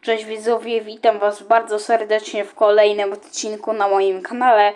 Cześć widzowie, witam was bardzo serdecznie w kolejnym odcinku na moim kanale.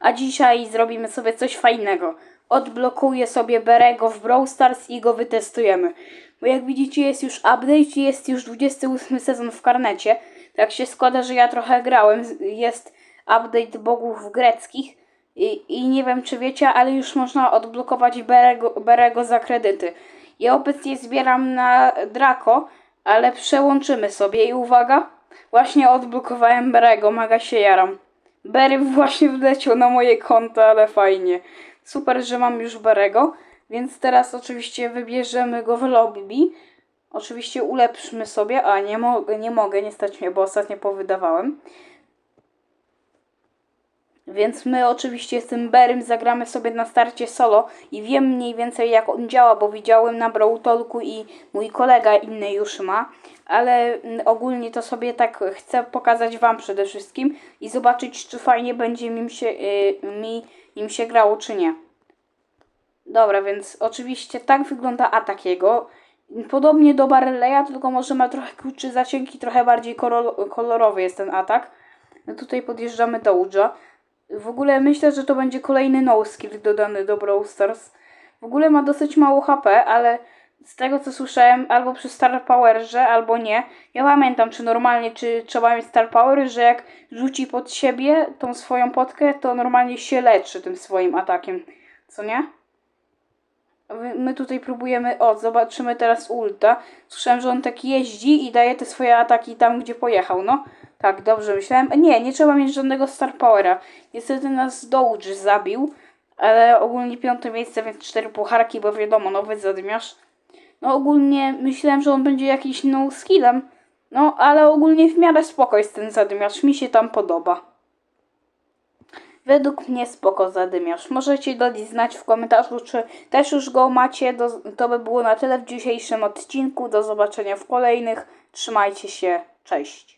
A dzisiaj zrobimy sobie coś fajnego. Odblokuję sobie Berego w Brawl Stars i go wytestujemy. Bo jak widzicie jest już update jest już 28 sezon w karnecie. Tak się składa, że ja trochę grałem. Jest update bogów greckich. I, I nie wiem czy wiecie, ale już można odblokować Berego, Berego za kredyty. Ja obecnie zbieram na Draco, ale przełączymy sobie i uwaga, właśnie odblokowałem Berego, maga się jaram. Berry właśnie wleciał na moje konto, ale fajnie. Super, że mam już Berego, więc teraz oczywiście wybierzemy go w lobby. Oczywiście ulepszmy sobie, a nie, mo nie mogę, nie stać mnie, bo ostatnio powydawałem. Więc my oczywiście z tym Berym zagramy sobie na starcie solo i wiem mniej więcej jak on działa, bo widziałem na Brawl i mój kolega inny już ma, ale mm, ogólnie to sobie tak chcę pokazać wam przede wszystkim i zobaczyć czy fajnie będzie mi się, yy, mi, im się grało czy nie. Dobra, więc oczywiście tak wygląda atak jego. Podobnie do Barleya, tylko może ma trochę krótszy zasięg i trochę bardziej kolor- kolorowy jest ten atak. No tutaj podjeżdżamy do Uja. W ogóle myślę, że to będzie kolejny no skill dodany do Brawl Stars. W ogóle ma dosyć mało HP, ale z tego co słyszałem, albo przy Star Powerze, albo nie. Ja pamiętam, czy normalnie, czy trzeba mieć Star Power, że jak rzuci pod siebie tą swoją potkę, to normalnie się leczy tym swoim atakiem. Co nie? My tutaj próbujemy, o, zobaczymy teraz ulta. Słyszałem, że on tak jeździ i daje te swoje ataki tam, gdzie pojechał, no. Tak, dobrze myślałem. Nie, nie trzeba mieć żadnego Star Powera. Niestety nas Doge zabił, ale ogólnie piąte miejsce, więc cztery pucharki, bo wiadomo, nowy zadmiarz. No ogólnie myślałem, że on będzie jakiś no skillem. No, ale ogólnie w miarę spoko jest ten zadmiarz. Mi się tam podoba. Według mnie spoko zadymiarz. Możecie dać znać w komentarzu, czy też już go macie. Do, to by było na tyle w dzisiejszym odcinku. Do zobaczenia w kolejnych. Trzymajcie się. Cześć.